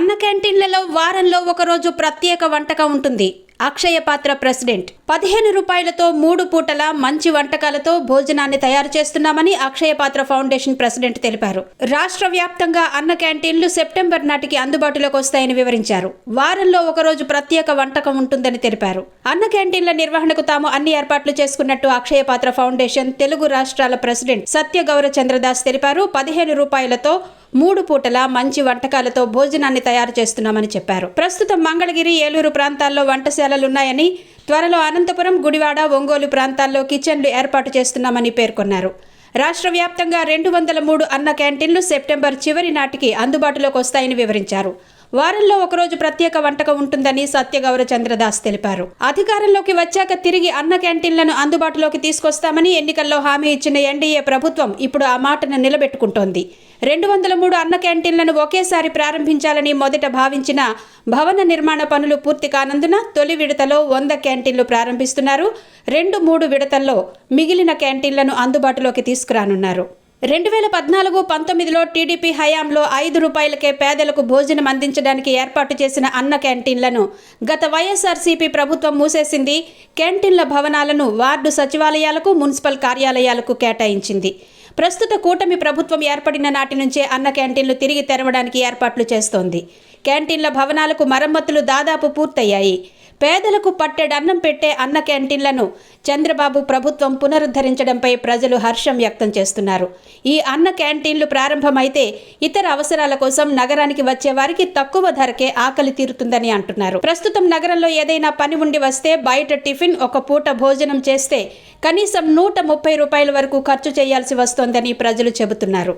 అన్న క్యాంటీన్లలో వారంలో ఒకరోజు ప్రత్యేక వంటకం ఉంటుంది. అక్షయ పాత్ర ప్రెసిడెంట్. పదిహేను రూపాయలతో మూడు పూటల మంచి వంటకాలతో భోజనాన్ని తయారు చేస్తున్నామని అక్షయ పాత్ర ఫౌండేషన్ ప్రెసిడెంట్ తెలిపారు. రాష్ట్ర వ్యాప్తంగా అన్న క్యాంటీన్లు సెప్టెంబర్ నాటికి అందుబాటులోకి వస్తాయని వివరించారు. వారంలో ఒకరోజు ప్రత్యేక వంటకం ఉంటుందని తెలిపారు. అన్న క్యాంటీన్ల నిర్వహణకు తాము అన్ని ఏర్పాట్లు చేసుకున్నట్టు అక్షయ పాత్ర ఫౌండేషన్ తెలుగు రాష్ట్రాల ప్రెసిడెంట్ సత్య గౌర చంద్రదాస్ తెలిపారు. పదిహేను రూపాయలతో మూడు పూటల మంచి వంటకాలతో భోజనాన్ని తయారు చేస్తున్నామని చెప్పారు. ప్రస్తుతం మంగళగిరి ఏలూరు ప్రాంతాల్లో వంటశాలలున్నాయని త్వరలో అనంతపురం గుడివాడ ఒంగోలు ప్రాంతాల్లో కిచెన్లు ఏర్పాటు చేస్తున్నామని పేర్కొన్నారు. రాష్ట్ర వ్యాప్తంగా రెండు వందల మూడు అన్న క్యాంటీన్లు సెప్టెంబర్ చివరి నాటికి అందుబాటులోకి వస్తాయని వివరించారు. వారంలో ఒకరోజు ప్రత్యేక వంటకం ఉంటుందని సత్యగౌర చంద్రదాస్ తెలిపారు. అధికారంలోకి వచ్చాక తిరిగి అన్న క్యాంటీన్లను అందుబాటులోకి తీసుకొస్తామని ఎన్నికల్లో హామీ ఇచ్చిన ఎన్డీఏ ప్రభుత్వం ఇప్పుడు ఆ మాటను నిలబెట్టుకుంటోంది. రెండు వందల మూడు అన్న క్యాంటీన్లను ఒకేసారి ప్రారంభించాలని మొదట భావించిన భవన నిర్మాణ పనులు పూర్తి కానందున తొలి విడతలో వంద క్యాంటీన్లు ప్రారంభిస్తున్నారు. రెండు మూడు విడతల్లో మిగిలిన క్యాంటీన్లను అందుబాటులోకి తీసుకురానున్నారు. రెండు వేల పద్నాలుగు పంతొమ్మిదిలో టీడీపీ హయాంలో ఐదు రూపాయలకే పేదలకు భోజనం అందించడానికి ఏర్పాటు చేసిన అన్న క్యాంటీన్లను గత వైఎస్ఆర్సీపీ ప్రభుత్వం మూసేసింది. క్యాంటీన్ల భవనాలను వార్డు సచివాలయాలకు మున్సిపల్ కార్యాలయాలకు కేటాయించింది. ప్రస్తుత కూటమి ప్రభుత్వం ఏర్పడిన నాటి నుంచే అన్న క్యాంటీన్లు తిరిగి తెరవడానికి ఏర్పాట్లు చేస్తోంది. క్యాంటీన్ల భవనాలకు మరమ్మతులు దాదాపు పూర్తయ్యాయి. పేదలకు పట్టెడన్నం పెట్టే అన్న క్యాంటీన్లను చంద్రబాబు ప్రభుత్వం పునరుద్ధరించడంపై ప్రజలు హర్షం వ్యక్తం చేస్తున్నారు. ఈ అన్న క్యాంటీన్లు ప్రారంభమైతే ఇతర అవసరాల కోసం నగరానికి వచ్చే వారికి తక్కువ ధరకే ఆకలి తీరుతుందని అంటున్నారు. ప్రస్తుతం నగరంలో ఏదైనా పని ఉండి వస్తే బయట టిఫిన్ ఒక పూట భోజనం చేస్తే కనీసం నూట ముప్పై రూపాయల వరకు ఖర్చు చేయాల్సి వస్తోందని ప్రజలు చెబుతున్నారు.